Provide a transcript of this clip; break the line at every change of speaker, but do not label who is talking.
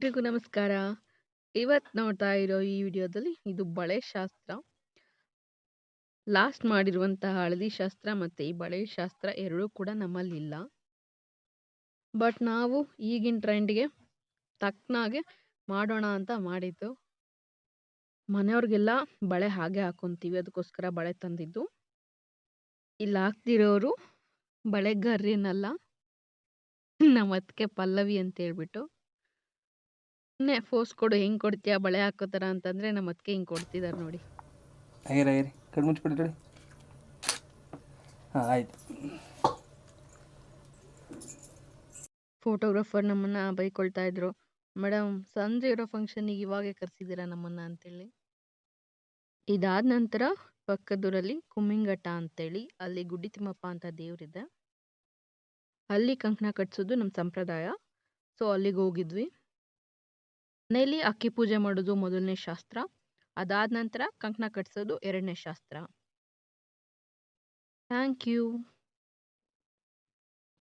ಎಲ್ರಿಗೂ ನಮಸ್ಕಾರ. ಇವತ್ತು ನೋಡ್ತಾ ಇರೋ ಈ ವಿಡಿಯೋದಲ್ಲಿ ಇದು ಬಳೆ ಶಾಸ್ತ್ರ. ಲಾಸ್ಟ್ ಮಾಡಿರುವಂತಹ ಹಳದಿ ಶಾಸ್ತ್ರ ಮತ್ತೆ ಈ ಬಳೆ ಶಾಸ್ತ್ರ ಎರಡೂ ಕೂಡ ನಮ್ಮಲ್ಲಿಲ್ಲ. ಬಟ್ ನಾವು ಈಗಿನ ಟ್ರೆಂಡ್‌ಗೆ ತಕ್ಕನಾಗೆ ಮಾಡೋಣ ಅಂತ ಮಾಡಿದ್ದು. ಮನೆಯವ್ರಿಗೆಲ್ಲ ಬಳೆ ಹಾಗೆ ಹಾಕೊತೀವಿ ಅದಕ್ಕೋಸ್ಕರ ಬಳೆ ತಂದಿದ್ದು. ಇಲ್ಲಿ ಹಾಕ್ತಿರೋರು ಗರ್ರಿನಲ್ಲ ನಮ್ಮ ಅದಕ್ಕೆ ಪಲ್ಲವಿ ಅಂತ ಹೇಳ್ಬಿಟ್ಟು. ಸುಮ್ನೆ ಫೋರ್ಸ್ ಕೊಡು ಹೆಂಗ್ ಕೊಡ್ತೀಯಾ ಬಳೆ ಹಾಕೋ ಥರ ಅಂತಂದ್ರೆ ನಮ್ಮ ಅತ್ತಿಗೆ ಹಿಂಗ್ ಕೊಡ್ತಿದ್ದಾರೆ ನೋಡಿ.
ಐರಿ ಐರಿ ಕಣ್ಣು ಮುಚ್ಚಿಬಿಡಿ ನೋಡಿ ಹಾಂ ಆಯ್ತು
ಫೋಟೋಗ್ರಾಫರ್ ನಮ್ಮನ್ನ ಬೈಕೊಳ್ತಾ ಇದ್ರು. ಮೇಡಮ್ ಸಂಜೆ ಇರೋ ಫಂಕ್ಷನ್ನಿಗೆ ಇವಾಗೆ ಕರೆಸಿದ್ದೀರಾ ನಮ್ಮನ್ನ ಅಂತೇಳಿ. ಇದಾದ ನಂತರ ಪಕ್ಕದೂರಲ್ಲಿ ಕುಮ್ಮಿಂಗಟ್ಟ ಅಂತೇಳಿ ಅಲ್ಲಿ ಗುಡ್ಡಿ ತಿಮ್ಮಪ್ಪ ಅಂತ ದೇವರಿದೆ ಅಲ್ಲಿ ಕಂಕಣ ಕಟ್ಸೋದು ನಮ್ಮ ಸಂಪ್ರದಾಯ. ಸೊ ಅಲ್ಲಿಗೆ ಹೋಗಿದ್ವಿ. ಮನೇಲಿ ಅಕ್ಕಿ ಪೂಜೆ ಮಾಡೋದು ಮೊದಲನೇ ಶಾಸ್ತ್ರ. ಅದಾದ ನಂತರ ಕಂಕಣ ಕಟ್ಟಿಸೋದು ಎರಡನೇ ಶಾಸ್ತ್ರ. Thank you.